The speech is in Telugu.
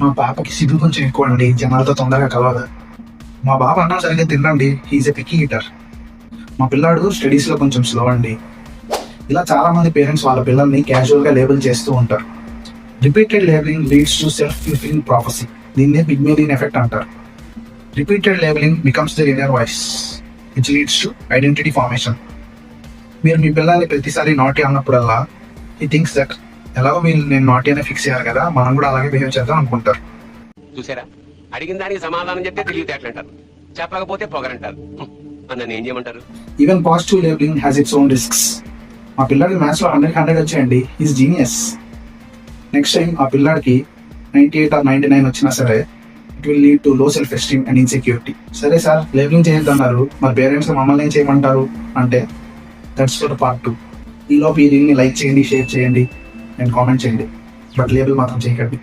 మా పాపకి సిగ్గు కొంచెం ఎక్కువ అండి జనాలతో తొందరగా కలవదు మా బాబ అన్నం సరిగ్గా తినండి హీజ్ ఎ పిక్కీ ఈటర్ మా పిల్లాడు స్టడీస్లో కొంచెం స్లో అండి. ఇలా చాలామంది పేరెంట్స్ వాళ్ళ పిల్లల్ని క్యాజువల్గా లేబుల్ చేస్తూ ఉంటారు. Repeated labelling leads to self fulfilling prophecy దీన్నే పిగ్మేలియన్ ఎఫెక్ట్ అంటారు. Repeated labelling becomes the inner voice which leads to identity formation మీరు మీ పిల్లల్ని ప్రతిసారి నాటి అన్నప్పుడల్లా ఈ థింగ్స్ దట్ ఎలాగో మీరు నేను నాటి అనే ఫిక్స్ అయ్యారు కదా మనం కూడా అలాగే బిహేవ్ చేద్దాం అనుకుంటారు. చూసారా? అడిగిన దానికి సమాధానం చెప్తే తెలివితేటలు అంటారు చెప్పకపోతే పొగరంటారు. నన్ను ఏం చేయమంటారు? Even positive labelling has its own risks మా పిల్లాడికి మ్యాథ్స్లో హండ్రెడ్ హండ్రెడ్ వచ్చాయండి. ఈజ్ జీనియస్ నెక్స్ట్ టైం ఆ పిల్లాడికి ninety eight or ninety nine వచ్చినా సరే it will lead to low self esteem and insecurity సరే సార్ లేబులింగ్ చేయొద్దన్నారు. మరి పేరెంట్స్ మమ్మల్ని ఏం చేయమంటారు? అంటే దట్స్ ఫర్ పార్ట్ టూ ఈలోపు ఈ రీల్ని లైక్ చేయండి షేర్ చేయండి. నేను కామెంట్ చేయండి. బట్ లేబుల్ మాత్రం చేయకండి